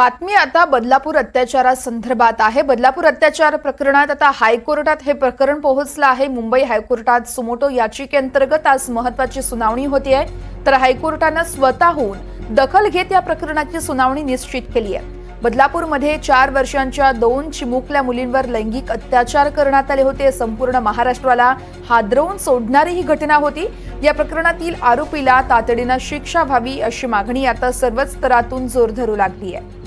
बातमी आता बदलापूर अत्याचारासंदर्भात आहे. बदलापूर अत्याचार प्रकरणात आता हायकोर्टात हे प्रकरण पोहोचलं आहे. मुंबई हायकोर्टात सुमोटो याचिकेअंतर्गत आज महत्वाची सुनावणी होती आहे. तर हायकोर्टानं स्वतःहून दखल घेत या प्रकरणाची सुनावणी निश्चित केली आहे. बदलापूरमध्ये चार वर्षांच्या दोन चिमुकल्या मुलींवर लैंगिक अत्याचार करण्यात आले होते. संपूर्ण महाराष्ट्राला हादरवून सोडणारी ही घटना होती. या प्रकरणातील आरोपीला तातडीनं शिक्षा व्हावी अशी मागणी आता सर्वच स्तरातून जोर धरू लागली आहे.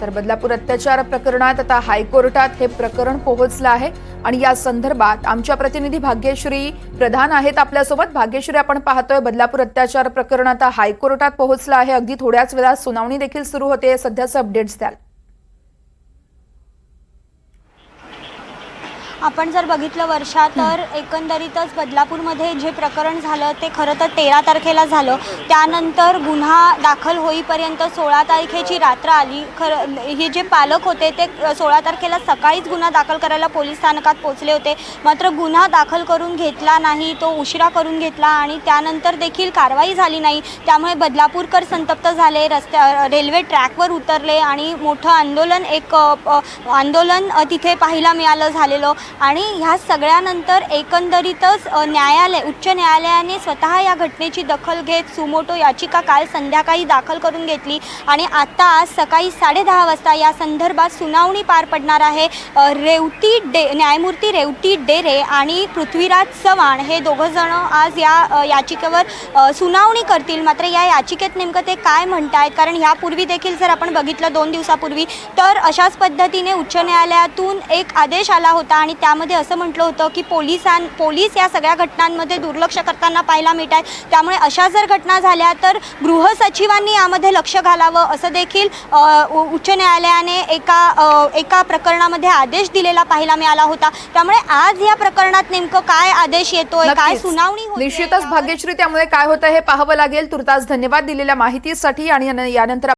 तर बदलापूर अत्याचार प्रकरणात आता हायकोर्टात हे प्रकरण पोहोचलं आहे. आणि या संदर्भात आमच्या प्रतिनिधी भाग्यश्री प्रधान आहेत आपल्यासोबत. भाग्यश्री आपण पाहतोय बदलापूर अत्याचार प्रकरण आता हायकोर्टात पोहोचलं आहे. अगदी थोड्याच वेळात सुनावणी देखील सुरू होते. सध्याचं अपडेट्स द्याल. आपण जर बघितलं वर्षा तर एकंदरीतच बदलापूरमध्ये जे प्रकरण झालं ते खरं तर तेरा तारखेला झालं. त्यानंतर गुन्हा दाखल होईपर्यंत सोळा तारखेची रात्र आली. खरं हे जे पालक होते ते सोळा तारखेला सकाळीच गुन्हा दाखल करायला पोलीस स्थानकात पोचले होते. मात्र गुन्हा दाखल करून घेतला नाही तो उशिरा करून घेतला आणि त्यानंतर देखील कारवाई झाली नाही. त्यामुळे बदलापूरकर संतप्त झाले रस्त्या रेल्वे ट्रॅकवर उतरले आणि मोठं आंदोलन एक आंदोलन तिथे पाहायला मिळालं झालेलं. आणि ह्या सगळ्यानंतर एकंदरीतच न्यायालय उच्च न्यायालयाने स्वतः या घटनेची दखल घेत सुमोटो याचिका काल संध्याकाळी दाखल करून घेतली आणि आता आज सकाळी साडेदहा वाजता या संदर्भात सुनावणी पार पडणार आहे रेवती डे न्यायमूर्ती रेवती डेरे आणि पृथ्वीराज चव्हाण. हे दोघं जण आज या याचिकेवर सुनावणी करतील. मात्र या याचिकेत नेमकं ते काय म्हणतायत? कारण ह्यापूर्वी देखील जर आपण बघितलं दोन दिवसापूर्वी तर अशाच पद्धतीने उच्च न्यायालयातून एक आदेश आला होता आणि त्यामध्ये असं म्हटलं होतं की पोलिसां पोलीस या सगळ्या घटनांमध्ये दुर्लक्ष करताना पाहायला मिळत आहेत त्यामुळे अशा जर घटना झाल्या तर गृहसचिवांनी यामध्ये लक्ष घालावं असं देखील उच्च न्यायालयाने एका एका प्रकरणामध्ये आदेश दिलेला पाहायला मिळाला होता. त्यामुळे आज या प्रकरणात नेमकं काय आदेश येतोय काय. सुनावणी निश्चितच भाग्यश्री त्यामुळे काय होतं हे पाहावं लागेल. तुर्तास धन्यवाद दिलेल्या माहितीसाठी आणि यानंतर